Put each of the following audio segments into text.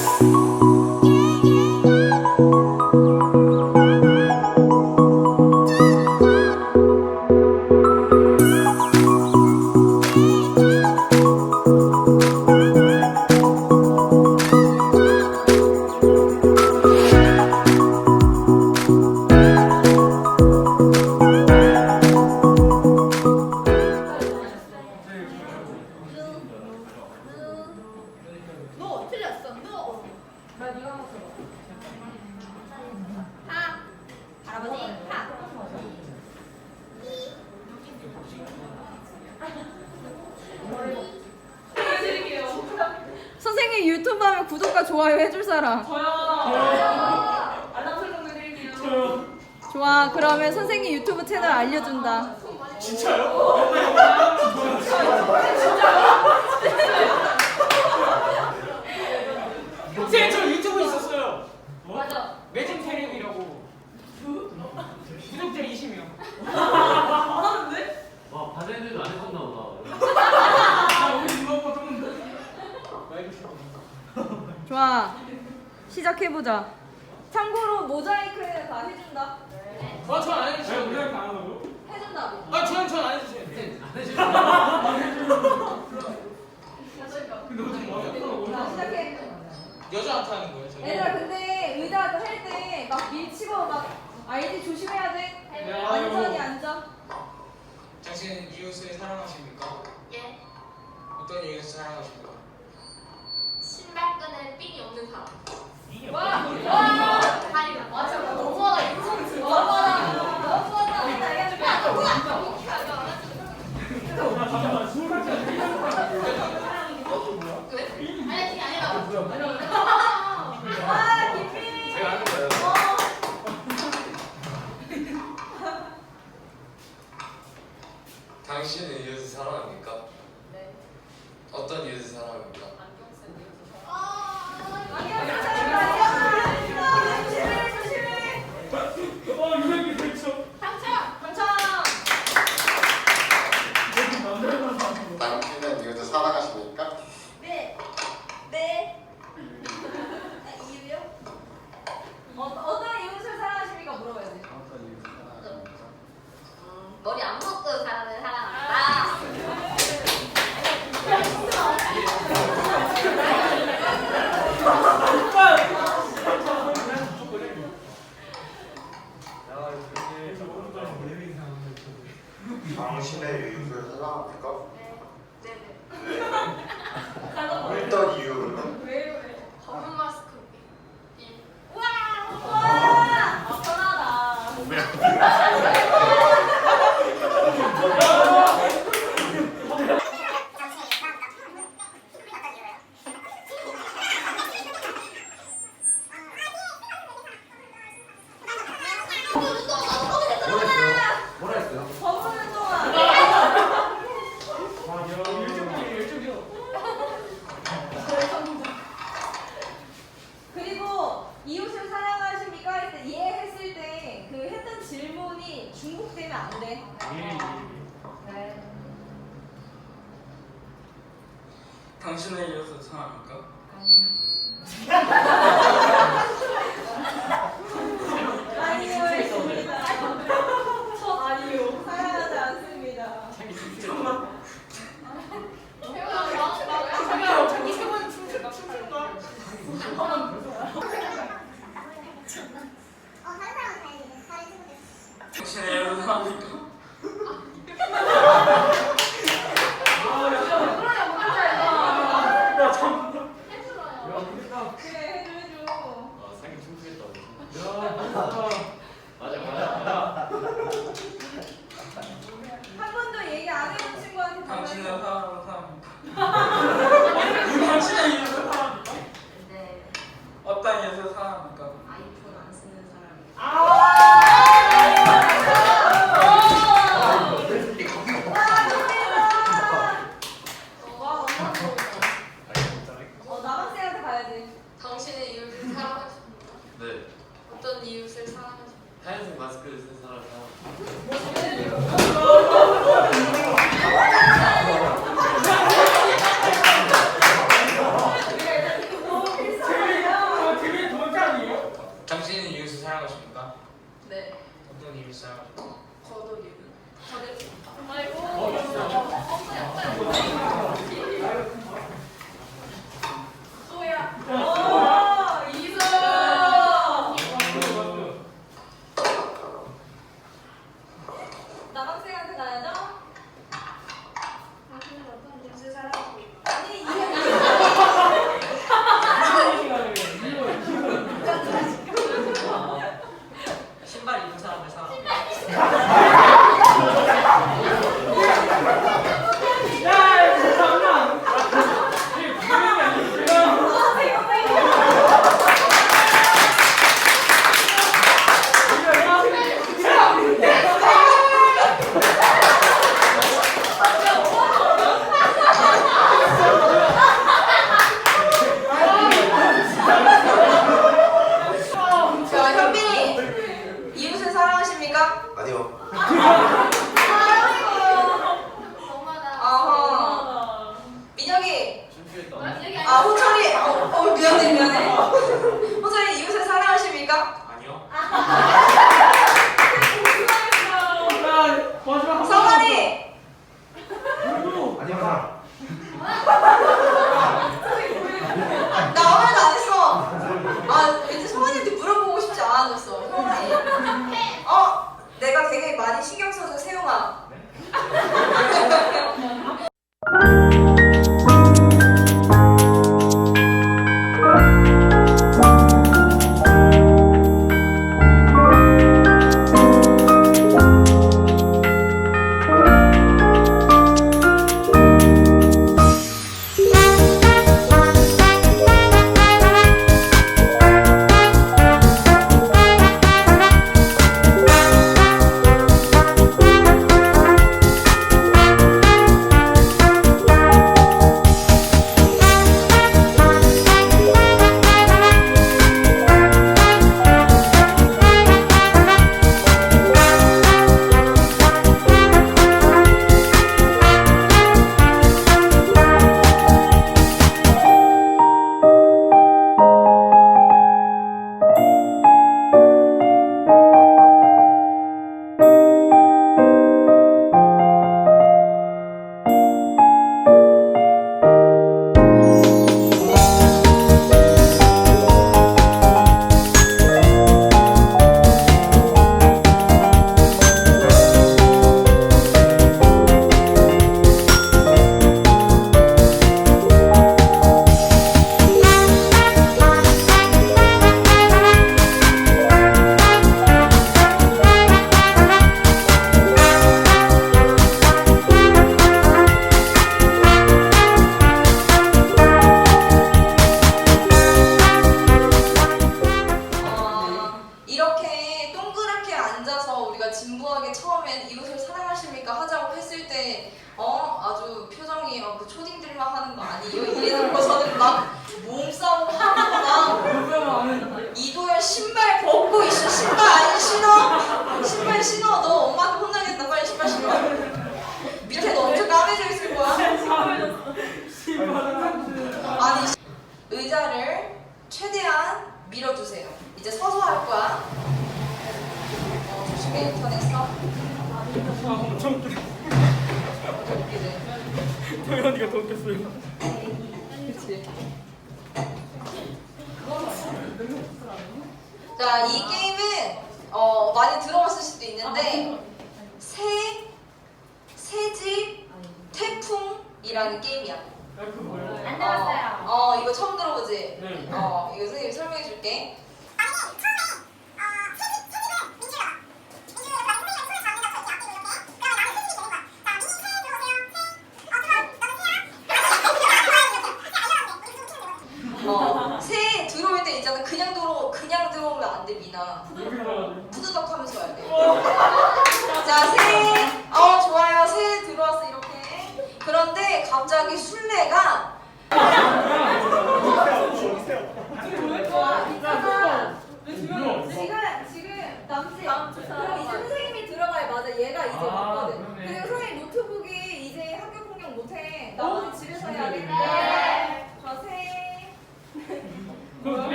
Música 그러면 선생님 유튜브 채널 알려준다. 선생님 저 유튜브 있었어요. 맞아. 매진 테레비라고. 구독자 20명. 하는데? 와 바자인들도 안 해줬나 보다. 아 우리 누가. 좋아. 시작해보자. 참고로 모자이크 다 해준다. 아 전안 해주세요. 우리랑 안 하고. 해준다고. 아 저는 전안 해주세요. 안 해주나? 근데 어좀 어렵다. 자, 시작해. 여자한테 하는 거예요. 저희? 얘들아, 근데 의자 할때 막 밀치고 막 아이디 조심해야 돼. 네, 완전히 아유. 앉아. 당신은 이웃을 사랑하십니까? 예. 어떤 이웃을 사랑하십니까? 신발끈에 핀이 없는 사람. 와, 와. 다리 맞아. 너무하다. 인성 들어. 너무하다. 너무하다. 우리 알려줄게. 왜? 아니 그게 아니라. 와, 김민희. 제가 하는 거예요. 당신은 이웃을 사랑합니까? 네. 어떤 이웃을 사랑합니까? 안경 쓴 이유도 아니야, 괜찮아. 조심해, 조심해. 어 유명기 됐죠. 당첨. 당첨. 당신은 이웃을 사랑하십니까? 네. 네. 아, 이유요? 어, 어떤 이웃을 사랑하십니까? 물어봐야 돼. 어떤 이웃을 사랑하십니까? 음, 머리 안 묶은 사람을 사랑한다. 당신의 이웃을 사랑합니까? 네. 어떤 이유로? 검은 마스크. 예. 와, 아, 편하다. 뭐라 했어요? 검은 운동화. 일주일 일주일. 그리고 이웃을 사랑하십니까? 했을 때, 예 했을 때 그 했던 질문이 중복되면 안 돼. 네. 당신의 이웃을 사랑합니까? 팬입니까? 아니요. 아 호철이. 어, 어 미안해 미안해. 호철이 이웃을 사랑하십니까? 아니요. 많이 신경 써줘 세용아 밀어주세요. 이제 서서 할 거야. 어, 조심해 인터넷서. 아, 엄청 웃겨. 더 웃기지. 도현 언니가 더 웃겼어요. 그렇지. 자, 이 게임은 어, 많이 들어봤을 수도 있는데 새, 새집 태풍이라는 게임이야. 아, 안녕하세요. 어, 이거 처음 들어보지? 네. 어, 이거 선생님 설명해 줄게. 아니, 처음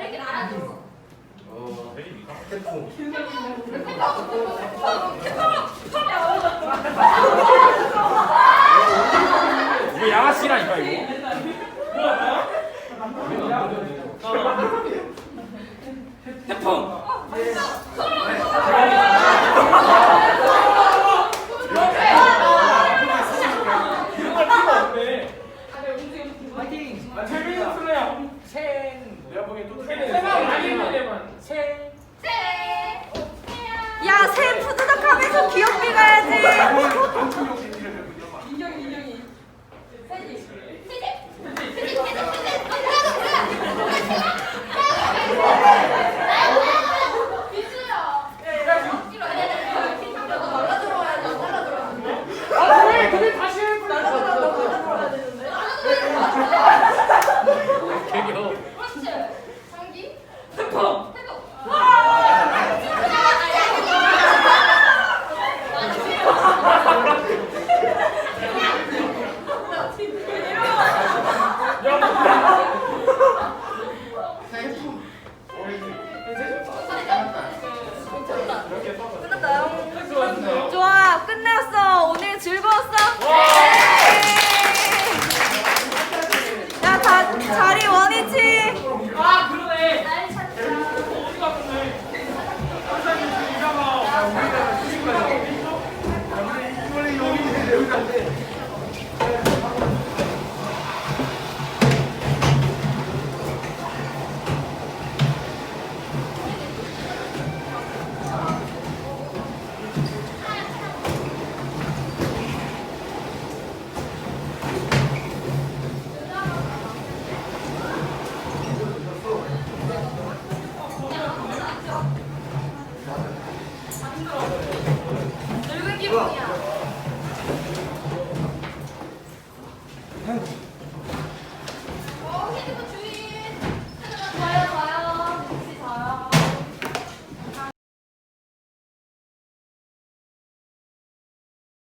이렇게 날아줘. 어, 태풍. 이거 양아치라니까 이거. 태풍. 태풍.